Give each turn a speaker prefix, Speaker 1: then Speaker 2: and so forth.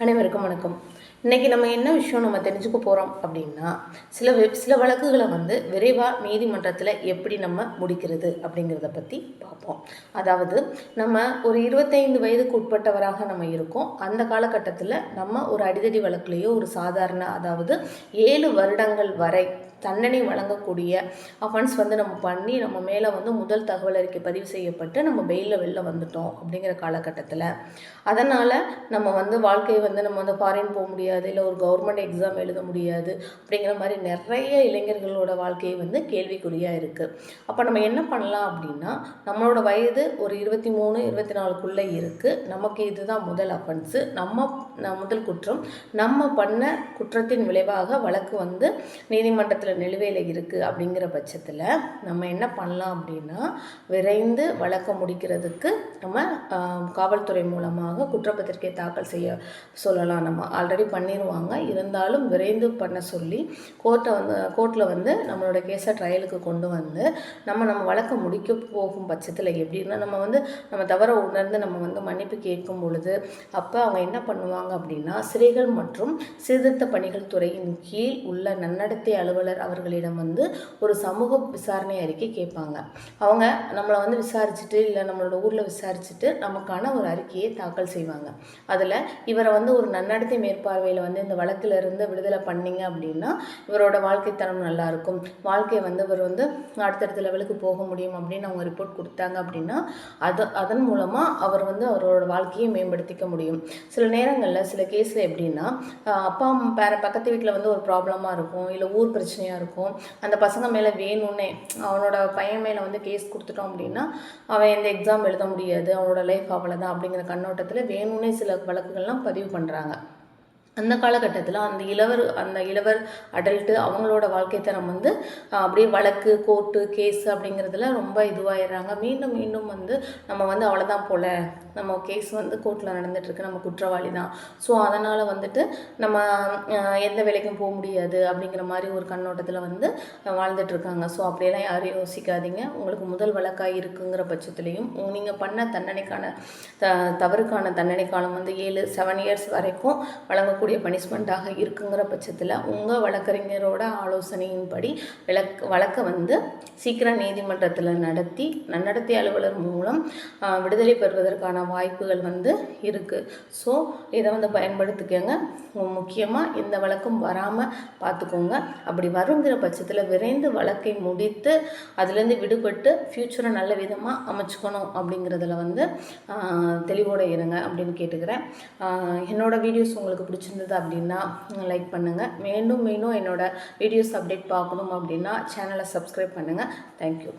Speaker 1: அனைவருக்கும் வணக்கம். இன்றைக்கி நம்ம என்ன விஷயம் நம்ம தெரிஞ்சுக்க போகிறோம் அப்படின்னா சில சில வழக்குகளை வந்து விரைவாக நீதிமன்றத்தில் எப்படி நம்ம முடிக்கிறது அப்படிங்கிறத பற்றி பார்ப்போம். அதாவது நம்ம ஒரு இருபத்தைந்து வயதுக்கு உட்பட்டவராக நம்ம இருக்கோம். அந்த காலகட்டத்தில் நம்ம ஒரு அடிதடி வழக்குலேயோ ஒரு சாதாரண அதாவது ஏழு வருடங்கள் வரை தண்டனை வழங்கக்கூடிய அஃபன்ஸ் வந்து நம்ம பண்ணி நம்ம மேலே வந்து முதல் தகவல் அறிக்கை பதிவு செய்யப்பட்டு நம்ம பெயிலில் வெளில வந்துட்டோம் அப்படிங்கிற காலகட்டத்தில். அதனால் நம்ம வந்து வாழ்க்கையை வந்து நம்ம வந்து ஃபாரின் போக முடியாது இல்லை ஒரு கவர்மெண்ட் எக்ஸாம் எழுத முடியாது அப்படிங்கிற மாதிரி நிறைய இளைஞர்களோட வாழ்க்கையை வந்து கேள்விக்குறியாக இருக்குது அப்போ நம்ம என்ன பண்ணலாம் அப்படின்னா நம்மளோட வயது ஒரு இருபத்தி மூணு இருபத்தி நாலுக்குள்ளே இருக்குது நமக்கு இதுதான் முதல் அஃபென்ஸு நம்ம முதல் குற்றம். நம்ம பண்ண குற்றத்தின் விளைவாக வழக்கு வந்து நீதிமன்றத்தில் நிலுவையில் இருக்குது அப்படிங்கிற பட்சத்தில் நம்ம என்ன பண்ணலாம் அப்படின்னா விரைந்து வழக்க முடிக்கிறதுக்கு நம்ம காவல்துறை மூலமாக குற்றப்பத்திரிகை தாக்கல் செய்ய சொல்லலாம். நம்ம ஆல்ரெடி பண்ணிடுவாங்க இருந்தாலும் விரைந்து பண்ண சொல்லி கோர்ட்டை வந்து கோர்ட்டில் வந்து நம்மளோட கேஸை ட்ரையலுக்கு கொண்டு வந்து நம்ம நம்ம வழக்க முடிக்க போகும் பட்சத்தில் எப்படின்னா நம்ம வந்து நம்ம தவற உணர்ந்து நம்ம வந்து மன்னிப்பு கேட்கும் பொழுது அப்போ அவங்க என்ன பண்ணுவாங்க அப்படின்னா சிறைகள் மற்றும் சீர்திருத்த பணிகள் துறையின் கீழ் உள்ள நன்னடத்தை அலுவலர் அவர்களிடம் வந்து ஒரு சமூக விசாரணை அறிக்கை கேட்பாங்க. அவங்க நம்மளை வந்து விசாரிச்சுட்டு இல்லை நம்மளோட ஊரில் விசாரிச்சுட்டு நமக்கான ஒரு அறிக்கையை தாக்கல் செய்வாங்க. அதில் இவரை வந்து ஒரு நன்னடத்தை மேற்பார்வையில் வந்து இந்த வழக்கிலிருந்து விடுதலை பண்ணீங்க அப்படின்னா இவரோட வாழ்க்கை தரம் நல்லாயிருக்கும். வாழ்க்கை வந்து இவர் வந்து அடுத்தடுத்த லெவலுக்கு போக முடியும் அப்படின்னு அவங்க ரிப்போர்ட் கொடுத்தாங்க அப்படின்னா அது அதன் மூலமாக அவர் வந்து அவரோட வாழ்க்கையை மேம்படுத்திக்க முடியும். சில நேரங்களில் சில கேஸில் எப்படின்னா அப்பா அம்மா பேர பக்கத்து வீட்டில் வந்து ஒரு ப்ராப்ளமாக இருக்கும் இல்லை ஊர் பிரச்சனை பிரச்சனையாக இருக்கும். அந்த பசங்க மேலே வேணும்னே அவனோட பையன் மேலே வந்து கேஸ் கொடுத்துட்டோம் அப்படின்னா அவன் எந்த எக்ஸாம் எழுத முடியாது. அவனோட லைஃப் அவ்வளோதான் அப்படிங்கிற கண்ணோட்டத்தில் வேணும்னே சில வழக்குகள்லாம் பதிவு பண்ணுறாங்க அந்த காலகட்டத்தில் அந்த இளவர் அந்த இளவர் அடல்ட்டு அவங்களோட வாழ்க்கை தரம் வந்து அப்படியே வழக்கு கோர்ட்டு கேஸ் அப்படிங்கிறதுல ரொம்ப இதுவாகிடுறாங்க மீண்டும் மீண்டும் வந்து நம்ம வந்து அவ்வளோதான் போல. நம்ம கேஸ் வந்து கோர்ட்டில் நடந்துட்டுருக்கு நம்ம குற்றவாளி தான் ஸோ அதனால் வந்துட்டு நம்ம எந்த வேலைக்கும் போக முடியாது அப்படிங்கிற மாதிரி ஒரு கண்ணோட்டத்தில் வந்து வாழ்ந்துட்டுருக்காங்க ஸோ அப்படியெல்லாம் யாரும் யோசிக்காதீங்க. உங்களுக்கு முதல் வழக்காக இருக்குங்கிற பட்சத்துலேயும் நீங்கள் பண்ண தண்டனைக்கான த தவறுக்கான தண்டனை காலம் வந்து ஏழு செவன் இயர்ஸ் வரைக்கும் வழங்கக்கூடிய பனிஷ்மெண்ட்டாக இருக்குங்கிற பட்சத்தில் உங்கள் வழக்கறிஞரோட ஆலோசனையின்படி விளக் வழக்கை வந்து சீக்கிரம் நீதிமன்றத்தில் நடத்தி நன்னடத்தை அலுவலர் மூலம் விடுதலை பெறுவதற்கான வாய்ப்புகள் வந்து இருக்குது ஸோ இதை வந்து பயன்படுத்திக்கோங்க. முக்கியமாக இந்த வழக்கும் வராமல் பார்த்துக்கோங்க அப்படி வருங்கிற பட்சத்தில் விரைந்து வழக்கை முடித்து அதுலேருந்து விடுபட்டு ஃப்யூச்சரை நல்ல விதமாக அமைச்சுக்கணும் அப்படிங்கிறதுல வந்து தெளிவோடு இருங்க அப்படின்னு கேட்டுக்கிறேன். என்னோடய என்னோட வீடியோஸ் உங்களுக்கு பிடிச்சிருந்தது அப்படின்னா லைக் பண்ணுங்கள் மீண்டும் மீண்டும் என்னோட வீடியோஸ் அப்டேட் பார்க்கணும் அப்படின்னா சேனலை சப்ஸ்கிரைப் பண்ணுங்கள் தேங்க்யூ